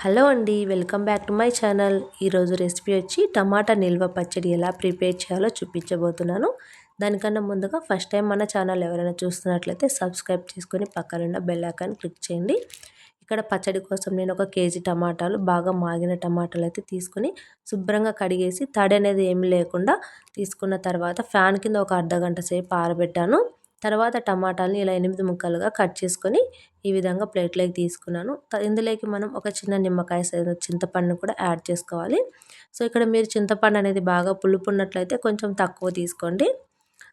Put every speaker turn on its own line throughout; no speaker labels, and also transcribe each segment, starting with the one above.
Hello అండి welcome back to my channel. ఈరోజు recipe వచ్చి టమాటా నిల్వ పచ్చడి ఎలా ప్రిపేర్ చేయాలో చూపించబోతున్నాను. దానికన్నా ముందుగా ఫస్ట్ టైం మన ఛానల్ ఎవరైనా చూస్తున్నట్లయితే సబ్స్క్రైబ్ చేసుకొని పక్కనున్న బెల్ ఐకాన్ క్లిక్ చేయండి. ఇక్కడ పచ్చడి కోసం నేను ఒక కేజీ టమాటాలు బాగా మాగిన టమాటాలు అయితే తీసుకొని శుభ్రంగా కడిగేసి తడి అనేది ఏమి లేకుండా తీసుకున్న తర్వాత ఫ్యాన్ కింద ఒక అర్ధ గంట సేపు ఆరబెట్టాను. తర్వాత టమాటాలని ఇలా ఎనిమిది ముక్కలుగా కట్ చేసుకొని ఈ విధంగా ప్లేట్లోకి తీసుకున్నాను. ఇందులోకి మనం ఒక చిన్న నిమ్మకాయ చింతపండును కూడా యాడ్ చేసుకోవాలి. సో ఇక్కడ మీరు చింతపండు అనేది బాగా పులుపు ఉన్నట్లయితే కొంచెం తక్కువ తీసుకోండి.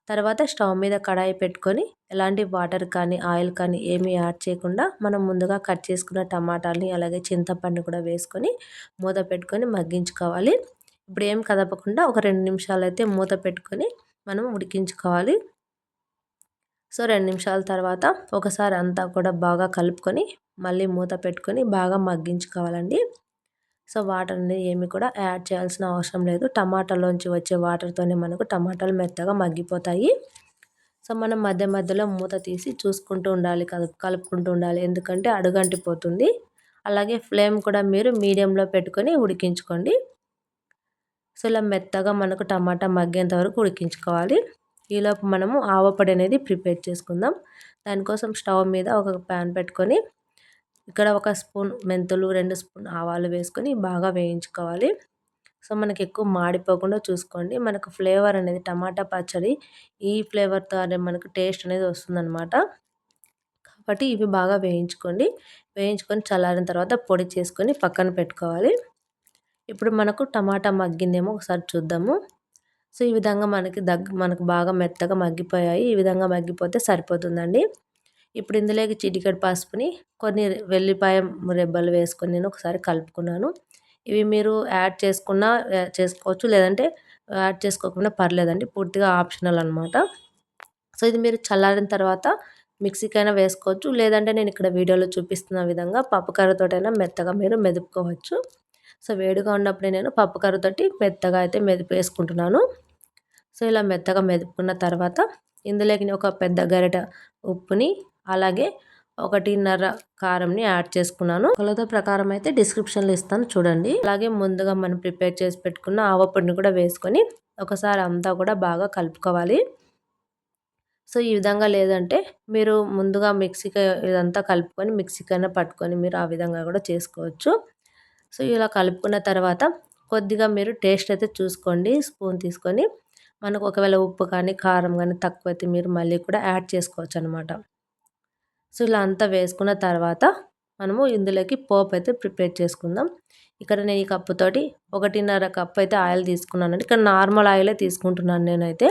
తర్వాత స్టవ్ మీద కడాయి పెట్టుకొని ఎలాంటి వాటర్ కానీ ఆయిల్ కానీ ఏమీ యాడ్ చేయకుండా మనం ముందుగా కట్ చేసుకున్న టమాటాలని అలాగే చింతపండు కూడా వేసుకొని మూత పెట్టుకొని మగ్గించుకోవాలి. ఇప్పుడు ఏం కదపకుండా ఒక రెండు నిమిషాలు అయితే మూత పెట్టుకొని మనం ఉడికించుకోవాలి. సో రెండు నిమిషాల తర్వాత ఒకసారి అంతా కూడా బాగా కలుపుకొని మళ్ళీ మూత పెట్టుకొని బాగా మగ్గించుకోవాలండి. సో వాటర్ అనేది ఏమి కూడా యాడ్ చేయాల్సిన అవసరం లేదు. టమాటాలోంచి వచ్చే వాటర్తోనే మనకు టమాటాలు మెత్తగా మగ్గిపోతాయి. సో మనం మధ్య మధ్యలో మూత తీసి చూసుకుంటూ ఉండాలి కలుపు కలుపుకుంటూ ఉండాలి. ఎందుకంటే అడుగంటిపోతుంది. అలాగే ఫ్లేమ్ కూడా మీరు మీడియంలో పెట్టుకొని ఉడికించుకోండి. సో ఇలా మెత్తగా మనకు టమాటా మగ్గేంత వరకు ఉడికించుకోవాలి. ఈలోపు మనము ఆవపొడి అనేది ప్రిపేర్ చేసుకుందాం. దానికోసం స్టవ్ మీద ఒక ప్యాన్ పెట్టుకొని ఇక్కడ ఒక స్పూన్ మెంతులు రెండు స్పూన్ ఆవాలు వేసుకొని బాగా వేయించుకోవాలి. సో మనకి ఎక్కువ మాడిపోకుండా చూసుకోండి. మనకు ఫ్లేవర్ అనేది టమాటా పచ్చడి ఈ ఫ్లేవర్తో అనే మనకు టేస్ట్ అనేది వస్తుందన్నమాట. కాబట్టి ఇవి బాగా వేయించుకోండి. వేయించుకొని చల్లారిన తర్వాత పొడి చేసుకొని పక్కన పెట్టుకోవాలి. ఇప్పుడు మనకు టమాటా మగ్గిందేమో ఒకసారి చూద్దాము. సో ఈ విధంగా మనకి దగ్గ మనకు బాగా మెత్తగా మగ్గిపోయాయి. ఈ విధంగా మగ్గిపోతే సరిపోతుందండి. ఇప్పుడు ఇందులోకి చిటికెడు పసుపుని కొన్ని వెల్లిపాయ రెబ్బలు వేసుకొని నేను ఒకసారి కలుపుకున్నాను. ఇవి మీరు యాడ్ చేసుకున్నా చేసుకోవచ్చు. లేదంటే యాడ్ చేసుకోకుండా పర్లేదండి. పూర్తిగా ఆప్షనల్ అనమాట సో ఇది మీరు చల్లారిన తర్వాత మిక్సీకైనా వేసుకోవచ్చు. లేదంటే నేను ఇక్కడ వీడియోలో చూపిస్తున్న విధంగా పప్పుకర్రతోటైనా మెత్తగా మీరు మెదుపుకోవచ్చు. సో వేడిగా ఉన్నప్పుడే నేను పప్పు కర్రతోటి మెత్తగా అయితే మెదిపేసుకుంటున్నాను సో ఇలా మెత్తగా మెదుపుకున్న తర్వాత ఇందులోకి ఒక పెద్ద గరిట ఉప్పుని అలాగే ఒకటిన్నర కారంని యాడ్ చేసుకున్నాను. కొలత ప్రకారం అయితే డిస్క్రిప్షన్లో ఇస్తాను చూడండి. అలాగే ముందుగా మనం ప్రిపేర్ చేసి పెట్టుకున్న ఆవపొడిని కూడా వేసుకొని ఒకసారి అంతా కూడా బాగా కలుపుకోవాలి. సో ఈ విధంగా లేదంటే మీరు ముందుగా మిక్సీకి ఇదంతా కలుపుకొని మిక్సీకైనా పట్టుకొని మీరు ఆ విధంగా కూడా చేసుకోవచ్చు. సో ఇలా కలుపుకున్న తర్వాత కొద్దిగా మీరు టేస్ట్ అయితే చూసుకోండి స్పూన్ తీసుకొని. మనకు ఒకవేళ ఉప్పు కానీ కారం కానీ తక్కువైతే మీరు మళ్ళీ కూడా యాడ్ చేసుకోవచ్చు అనమాట సో ఇలా అంతా వేసుకున్న తర్వాత మనము ఇందులోకి పోపు అయితే ప్రిపేర్ చేసుకుందాం. ఇక్కడ నేను ఈ కప్పుతోటి ఒకటిన్నర కప్ అయితే ఆయిల్ తీసుకున్నాను ఇక్కడ నార్మల్ ఆయిలే తీసుకుంటున్నాను నేనైతే.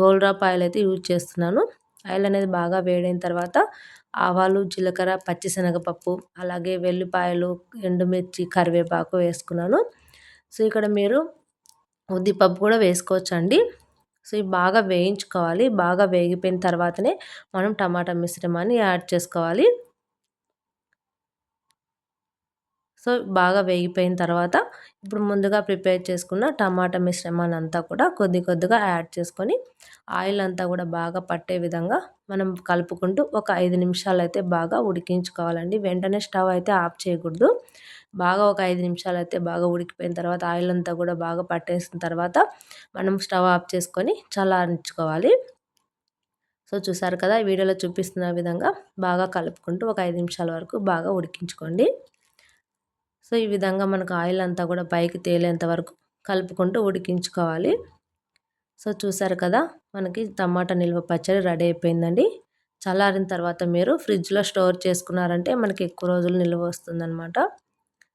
గోల్డ్ రాప్ ఆయిల్ అయితే యూజ్ చేస్తున్నాను. ఆయిల్ అనేది బాగా వేడైన తర్వాత ఆవాలు జీలకర్ర పచ్చిశనగపప్పు అలాగే వెల్లిపాయలు ఎండుమిర్చి కరివేపాకు వేసుకున్నాను. సో ఇక్కడ మీరు ఉద్దిపప్పు కూడా వేసుకోవచ్చండి. సో ఇవి బాగా వేయించుకోవాలి. బాగా వేగిపోయిన తర్వాతనే మనం టమాటా మిశ్రమాన్ని యాడ్ చేసుకోవాలి. సో బాగా వేగిపోయిన తర్వాత ఇప్పుడు ముందుగా ప్రిపేర్ చేసుకున్న టమాటా మిశ్రమాన్ని అంతా కూడా కొద్ది కొద్దిగా యాడ్ చేసుకొని ఆయిల్ అంతా కూడా బాగా పట్టే విధంగా మనం కలుపుకుంటూ ఒక ఐదు నిమిషాలు అయితే బాగా ఉడికించుకోవాలండి. వెంటనే స్టవ్ అయితే ఆఫ్ చేయకూడదు. బాగా ఒక ఐదు నిమిషాలు అయితే బాగా ఉడికిపోయిన తర్వాత ఆయిల్ అంతా కూడా బాగా పట్టేసిన తర్వాత మనం స్టవ్ ఆఫ్ చేసుకొని చల్లారించుకోవాలి సో చూసారు కదా వీడియోలో చూపిస్తున్న విధంగా బాగా కలుపుకుంటూ ఒక ఐదు నిమిషాల వరకు బాగా ఉడికించుకోండి. సో ఈ విధంగా మనకు ఆయిల్ అంతా కూడా పైకి తేలేంత వరకు కలుపుకుంటూ ఉడికించుకోవాలి. సో చూసారు కదా మనకి టమాటా నిల్వ పచ్చడి రెడీ అయిపోయిందండి. చల్లారిన తర్వాత మీరు ఫ్రిడ్జ్లో స్టోర్ చేసుకున్నారంటే మనకి ఎక్కువ రోజులు నిల్వ వస్తుందన్నమాట.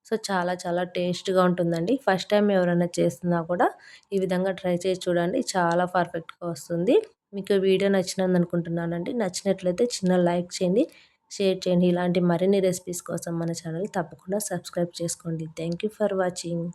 సో చాలా చాలా టేస్ట్గా ఉంటుందండి. ఫస్ట్ టైం ఎవరైనా చేస్తున్నా కూడా ఈ విధంగా ట్రై చేసి చూడండి. చాలా పర్ఫెక్ట్గా వస్తుంది. మీకు వీడియో నచ్చినది అనుకుంటున్నానండి. నచ్చినట్లయితే చిన్న లైక్ చేయండి. షేర్ చేయండి. ఇలాంటి మరిన్ని రెసిపీస్ కోసం మన ఛానల్ తప్పకుండా సబ్స్క్రైబ్ చేసుకోండి. Thank for watching.